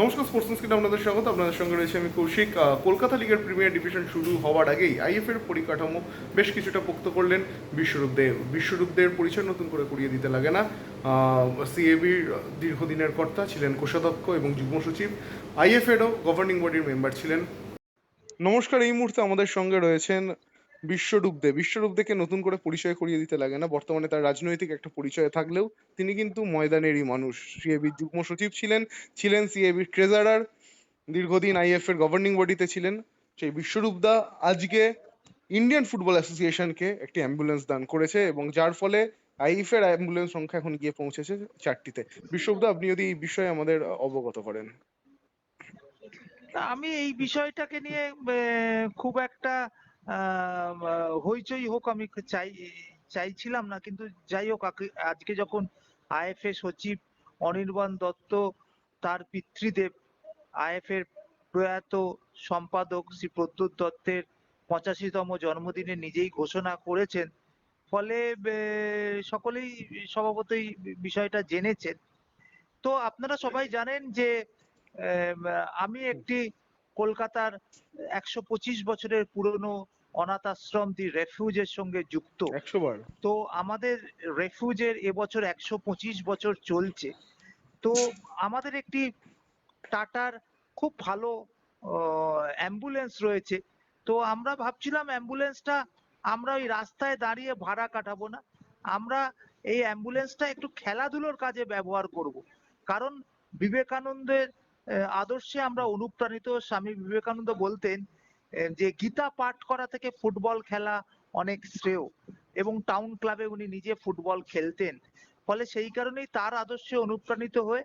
নমস্কার স্পোর্টস স্ক্রিনে আপনাদের স্বাগত। আপনাদের সঙ্গে রয়েছে আমি কৌশিক। কলকাতা লিগের প্রিমিয়ার ডিভিশন শুরু হওয়ার আগেই আইএফ এর পরিকাঠামো বেশ কিছুটা পোক্ত করলেন বিশ্বরূপদেব বিশ্বরূপদের পরিচয় নতুন করে করিয়ে দিতে লাগে না। সিএবির দীর্ঘদিনের কর্তা ছিলেন কোষাধ্যক্ষ এবং যুগ্ম সচিব। আইএফ এরও গভর্নিং বডির মেম্বার ছিলেন। নমস্কার, এই মুহূর্তে আমাদের সঙ্গে রয়েছেন বিশ্বরূপ দে। বিশ্বরূপ দেকে নতুন করে পরিচয় করিয়ে দিতে লাগে না। বর্তমানে তার রাজনৈতিক একটা পরিচয় থাকলেও তিনি কিন্তু ময়দানেরই মানুষ। সিএবির যুগ্ম সচিব ছিলেন ছিলেন সিএবির ট্রেজারার, দীর্ঘদিন আইএফ এর গভর্নিং বডিতে ছিলেন। সেই বিশ্বরূপ দা আজকে ইন্ডিয়ান ফুটবল অ্যাসোসিয়েশনকে একটি অ্যাম্বুলেন্স দান করেছে এবং যার ফলে আইএফ এর অ্যাম্বুলেন্স সংখ্যা এখন গিয়ে পৌঁছেছে চারটিতে। বিশ্বরূপ দা আপনি যদি এই বিষয়ে আমাদের অবগত করেন। আমি এই বিষয়টাকে নিয়ে খুব একটা হইচই হোক আমি চাই, চাইছিলাম না, কিন্তু যাই হোক আজকে যখন আইএফএ সচিব অনির্বাণ দত্ত তার পিতৃদেব আইএফ এর প্রয়াত সম্পাদক শ্রী প্রদ্যুৎ দত্তের পঁচাশিতম জন্মদিনে নিজেই ঘোষণা করেছেন, ফলে সকলেই স্বভাবতই বিষয়টা জেনেছেন। তো আপনারা সবাই জানেন যে আমি একটি কলকাতার একশো পঁচিশ বছরের পুরনো অনাথ আশ্রম দি রেফিউজের সঙ্গে যুক্ত। বার। তো আমাদের রেফিউজের এবছর একশো পঁচিশ বছর চলছে। তো আমাদের একটি টাটার খুব ভালো অ্যাম্বুলেন্স রয়েছে। তো আমরা ভাবছিলাম অ্যাম্বুলেন্সটা আমরা ওই রাস্তায় দাঁড়িয়ে ভাড়া কাটাবো না। আমরা এই অ্যাম্বুলেন্সটা একটু খেলাধুলোর কাজে ব্যবহার করব। কারণ বিবেকানন্দের আদর্শে আমরা অনুপ্রাণিত। স্বামী বিবেকানন্দ বলতেন যে গীতা পাঠ করা থেকে ফুটবল খেলা অনেক শ্রেয়। এবং টাউন ক্লাবে উনি নিজে ফুটবল খেলতেন। ফলে সেই কারণেই তার আদর্শে অনুপ্রাণিত হয়ে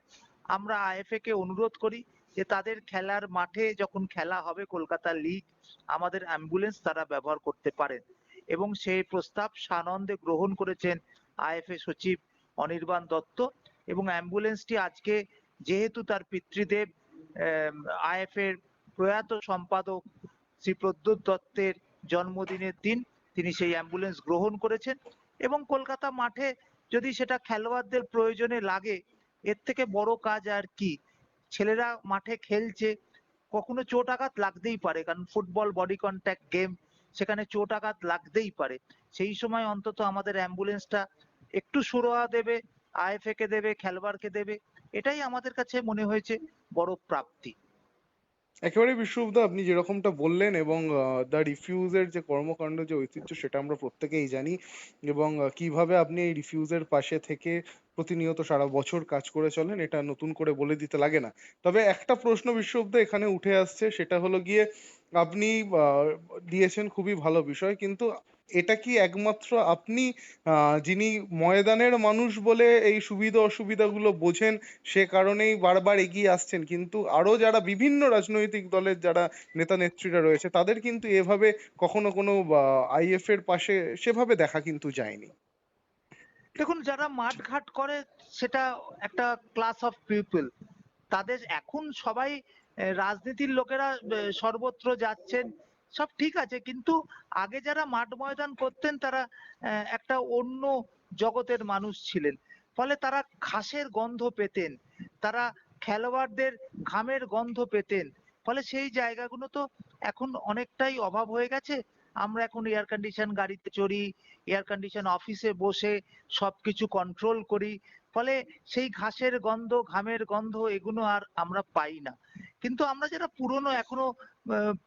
আমরা আইএফএ কে অনুরোধ করি যে তাদের খেলার মাঠে যখন খেলা হবে কলকাতা লিগ আমাদের অ্যাম্বুলেন্স তারা ব্যবহার করতে পারেন এবং সেই প্রস্তাব সানন্দে গ্রহণ করেছেন আইএফএ সচিব অনির্বাণ দত্ত। এবং অ্যাম্বুলেন্সটি আজকে যেহেতু তার পিতৃদেব আইএফ এর প্রয়াত সম্পাদক শ্রী প্রদ্যুৎ দত্তের জন্মদিনের দিন তিনি সেই অ্যাম্বুলেন্স গ্রহণ করেছেন এবং কলকাতা মাঠে যদি সেটা খেলোয়াড়দের প্রয়োজনে লাগে, এর থেকে বড় কাজ আর কি? ছেলেরা মাঠে খেলছে, কখনো চোট আঘাত লাগতেই পারে, কারণ ফুটবল বডি কন্ট্যাক্ট গেম সেখানে চোট আঘাত লাগতেই পারে। সেই সময় অন্তত আমাদের অ্যাম্বুলেন্সটা একটু সুরহা দেবে আইএফএ কে দেবে, খেলোয়াড়কে দেবে, এটাই আমাদের কাছে মনে হয়েছে বড় প্রাপ্তি। একেবারে বিশ্বরূপদা, আপনি যেরকমটা বললেন এবং দ্য রিফিউজের যে কর্মকাণ্ড, যে ঐতিহ্য, সেটা আমরা প্রত্যেকেই জানি এবং কীভাবে আপনি এই রিফিউজের পাশে থেকে প্রতিনিয়ত সারা বছর কাজ করে চলেন, এটা নতুন করে বলে দিতে লাগে না। তবে একটা প্রশ্ন বিশ্বব্দ এখানে উঠে আসছে, সেটা হলো গিয়ে, আপনি দিয়েছেন খুবই ভালো বিষয়, কিন্তু এটা কি একমাত্র আপনি যিনি ময়দানের মানুষ বলে এই সুবিধা অসুবিধাগুলো বোঝেন, সে কারণেই বারবার এগিয়ে আসছেন। কিন্তু আরও যারা বিভিন্ন রাজনৈতিক দলের যারা নেতা নেত্রীরা রয়েছে, তাদের কিন্তু এভাবে কখনো কোনো আইএফ এর পাশে সেভাবে দেখা কিন্তু যায়নি। দেখুন, যারা মাঠ ঘাট করে, সেটা একটা ক্লাস অফ পিপল তাদের এখন সবাই রাজনীতির লোকেরা সর্বত্র যাচ্ছেন। সব ঠিক আছে, কিন্তু আগে যারা মাঠ ময়দান করতেন তারা একটা অন্য জগতের মানুষ ছিলেন। ফলে তারা ঘাসের গন্ধ পেতেন, তারা খেলোয়াড়দের ঘামের গন্ধ পেতেন। ফলে সেই জায়গাগুলো তো এখন অনেকটাই অভাব হয়ে গেছে। আমরা এখন এয়ার কন্ডিশন গাড়িতে চড়ি এয়ার কন্ডিশন অফিসে বসে সবকিছু কন্ট্রোল করি। ফলে সেই ঘাসের গন্ধ, ঘামের গন্ধ এগুলো আর আমরা পাই না। কিন্তু আমরা যারা পুরনো, এখনও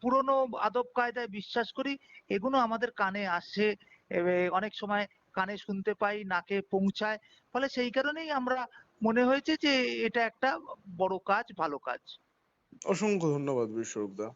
পুরনো আদব কায়দায় বিশ্বাস করি এগুলো আমাদের কানে আসে। অনেক সময় কানে শুনতে পাই, নাকে পৌঁছায়। ফলে সেই কারণেই আমরা মনে হয়েছে যে এটা একটা বড় কাজ, ভালো কাজ। অসংখ্য ধন্যবাদ বিশ্বরূপ দা